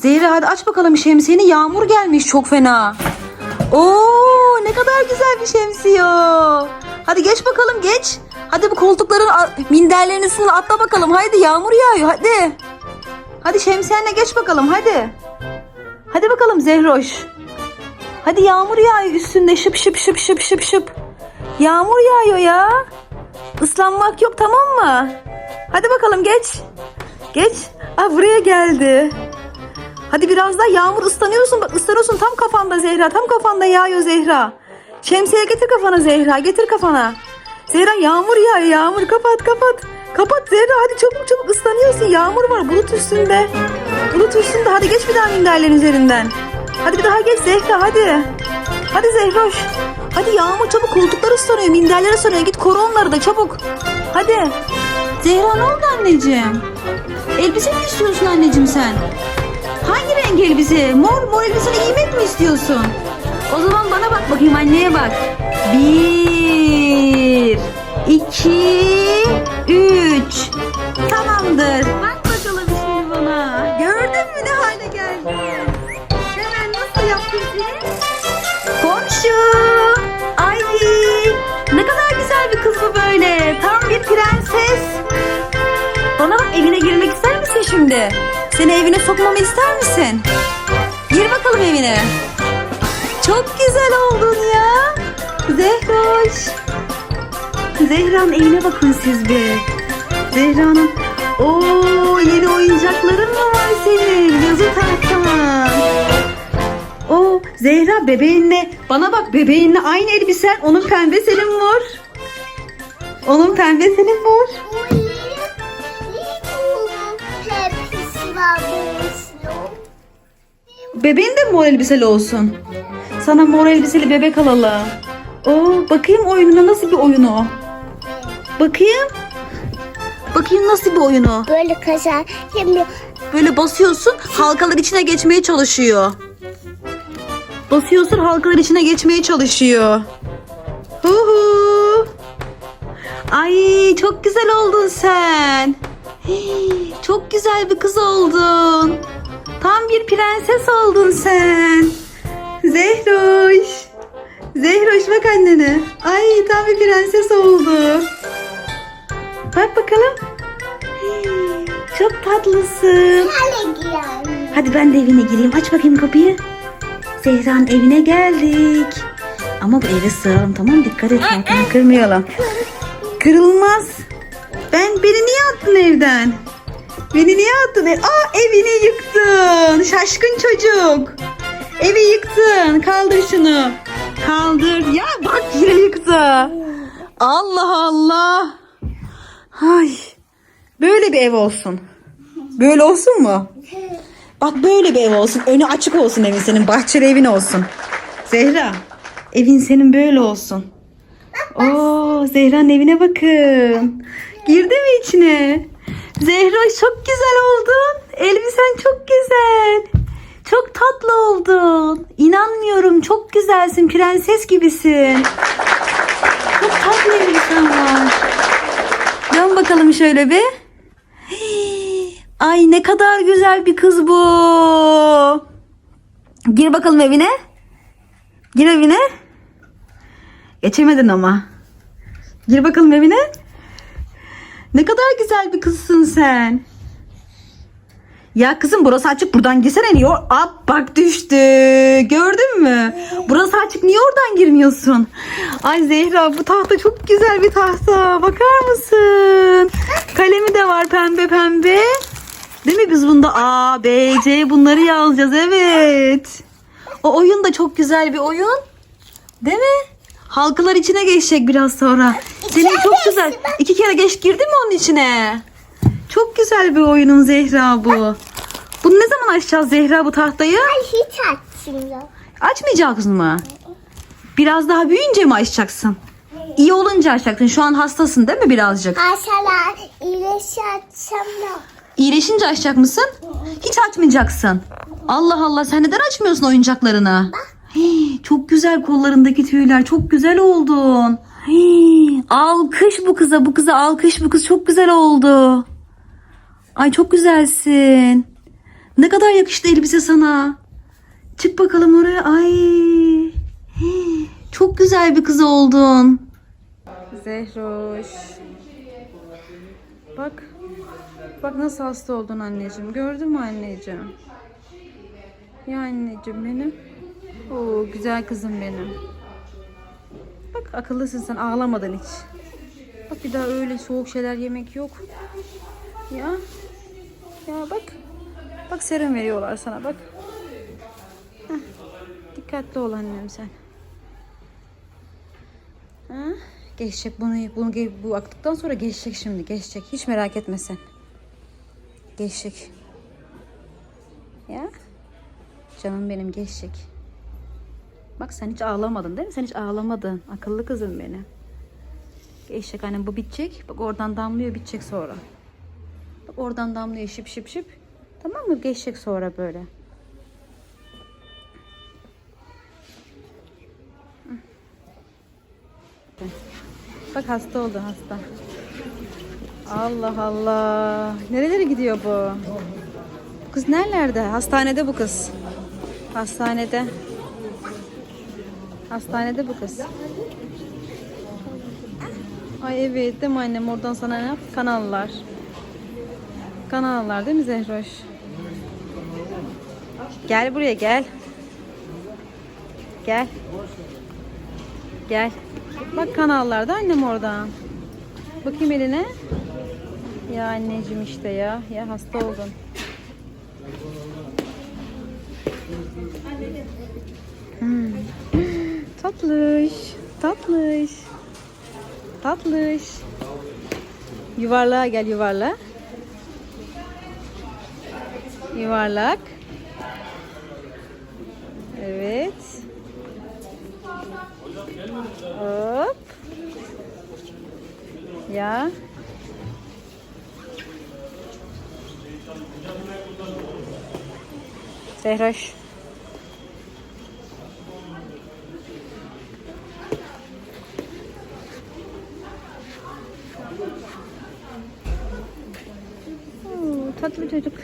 Zehra hadi aç bakalım şemsiyeni. Yağmur gelmiş çok fena. Oo ne kadar güzel bir şemsiye. Hadi geç bakalım geç. Hadi bu koltukların minderlerin üstüne atla bakalım. Haydi yağmur yağıyor hadi. Hadi şemsiyenle geç bakalım hadi. Hadi bakalım Zehroş. Hadi yağmur yağıyor üstünde şıp şıp şıp şıp şıp şıp. Yağmur yağıyor ya. Islanmak yok tamam mı? Hadi bakalım geç. Geç. Ah buraya geldi. Hadi biraz daha yağmur ıslanıyorsun. Bak ıslanıyorsun tam kafanda Zehra. Tam kafanda yağıyor Zehra. Şemsiye getir kafana Zehra. Getir kafana. Zehra yağmur yağıyor yağmur. Kapat kapat. Kapat Zehra hadi çabuk çabuk ıslanıyorsun. Yağmur var bulut üstünde. Bulut üstünde. Hadi geç bir daha minderlerin üzerinden. Hadi bir daha geç Zehra hadi. Hadi Zehroş. Hadi yağmur çabuk koltuklar ıslanıyor. Minderler ıslanıyor. Git koru onları da çabuk. Hadi. Zehra ne oldu anneciğim? Elbise mi istiyorsun anneciğim sen? Renk elbise? Mor, mor elbiseni giymek mi istiyorsun? O zaman bana bak bakayım anneye bak. Bir, iki, üç. Tamamdır. Bak bakalım şimdi bana. Gördün mü ne hale geldi? Hemen nasıl yaptın seni? Komşu. Ay ne kadar güzel bir kız bu böyle. Tam bir prenses. Bana bak evine girmek ister misin şimdi? Seni evine sokmamı ister misin? Gir bakalım evine. Çok güzel oldun ya. Zehroş. Zehra'nın evine bakın siz bir. Zehra'nın Oo yeni oyuncakların mı var senin? Yazı tahtan. Oo Zehra bebeğinle bana bak bebeğinle aynı elbisen onun pembe senin mor. Onun pembe senin mor. Bebeğin de mor elbiseli olsun. Sana mor elbiseli bebek alalım. Oo, bakayım oyununa nasıl bir oyun o? Bakayım. Bakayım nasıl bir oyun o? Böyle kaşar. Şimdi Böyle basıyorsun halkalar içine geçmeye çalışıyor. Basıyorsun halkalar içine geçmeye çalışıyor. Hu hu. Ay çok güzel oldun sen. Hii, çok güzel bir kız oldun. Tam bir prenses oldun sen. Zehroş. Zehroş bak annene. Ay tam bir prenses oldu. Bak bakalım. Çok tatlısın. Hadi ben de evine gireyim. Aç bakayım kapıyı. Zehra'nın evine geldik. Ama bu eve sığalım tamam? Dikkat et. Balkonu kırmayalım. Kırılmaz. Ben beni niye attın evden? Beni niye attın? ev- Aa evini yıktın. Şaşkın çocuk. Evi yıktın. Kaldır şunu. Kaldır. Ya bak yine yıktı. Allah Allah. Ay. Böyle bir ev olsun. Böyle olsun mu? Bak böyle bir ev olsun. Önü açık olsun evin senin. Bahçeli evin olsun. Zehra. Evin senin böyle olsun. Oo, Zehra'nın evine bakın. Girdi mi içine? Zehra çok güzel oldun. Elbisen çok güzel. Çok tatlı oldun. İnanmıyorum. Çok güzelsin. Prenses gibisin. Çok tatlı elbisen var. Dön bakalım şöyle bir. Ay ne kadar güzel bir kız bu. Gir bakalım evine. Gir evine. Geçemedin ama. Gir bakalım evine. Ne kadar güzel bir kızsın sen. Ya kızım burası açık buradan girsene niye? Aa, bak düştü. Gördün mü? Burası açık niye oradan girmiyorsun? Ay Zehra bu tahta çok güzel bir tahta. Bakar mısın? Kalemi de var pembe pembe. Değil mi biz bunda A, B, C bunları yazacağız evet. O oyun da çok güzel bir oyun. Değil mi? Halkalar içine geçecek biraz sonra. Senin çok güzel. İki kere geç girdi mi onun içine? Çok güzel bir oyunun Zehra bu. Bunu ne zaman açacağız Zehra bu tahtayı? Ay hiç açmıyor. Açmayacaksın mı? Biraz daha büyüyünce mi açacaksın? İyi olunca açacaksın. Şu an hastasın değil mi birazcık? Aşağılar iyileşi açamıyor. İyileşince açacak mısın? Hiç açmayacaksın. Allah Allah sen neden açmıyorsun oyuncaklarını? Hii, çok güzel kollarındaki tüyler. Çok güzel oldun. Hii, alkış bu kıza. Bu kıza alkış bu kız çok güzel oldu. Ay çok güzelsin. Ne kadar yakıştı elbise sana. Çık bakalım oraya. Ay. Çok güzel bir kız oldun. Zehroş. Bak. Bak nasıl hasta oldun anneciğim. Gördün mü anneciğim? Ya anneciğim benim. Oo güzel kızım benim. Akıllısın sen ağlamadın hiç. Bak bir daha öyle soğuk şeyler yemek yok. Ya. Ya bak. Bak serum veriyorlar sana bak. Heh. Dikkatli ol annem sen. Ha? Geçecek bunu bunu bu aktıktan sonra geçecek şimdi geçecek. Hiç merak etme sen. Geçecek. Ya. Canım benim geçecek. Bak sen hiç ağlamadın değil mi? Sen hiç ağlamadın. Akıllı kızım benim. Geçecek annem bu bitecek. Bak oradan damlıyor bitecek sonra. Bak oradan damlıyor şıp şıp şıp. Tamam mı? Geçecek sonra böyle. Bak hasta oldu hasta. Allah Allah. Nerelere gidiyor bu? Bu kız nerelerde? Hastanede bu kız. Hastanede. Hastanede bu kız. Ay evet değil mi annem? Oradan sana ne yaptı? Kanallar. Kanallar değil mi Zehroş? Gel buraya gel. Gel. Gel. Bak kanallarda annem oradan. Bakayım eline. Ya anneciğim işte ya. Ya hasta oldun. Hmm. Tatlış. Tatlış. Tatlış. Yuvarlığa gel yuvarla. Yuvarlak. Evet. Hop. Ya. Zehroş. Oo, tatlı çocuk.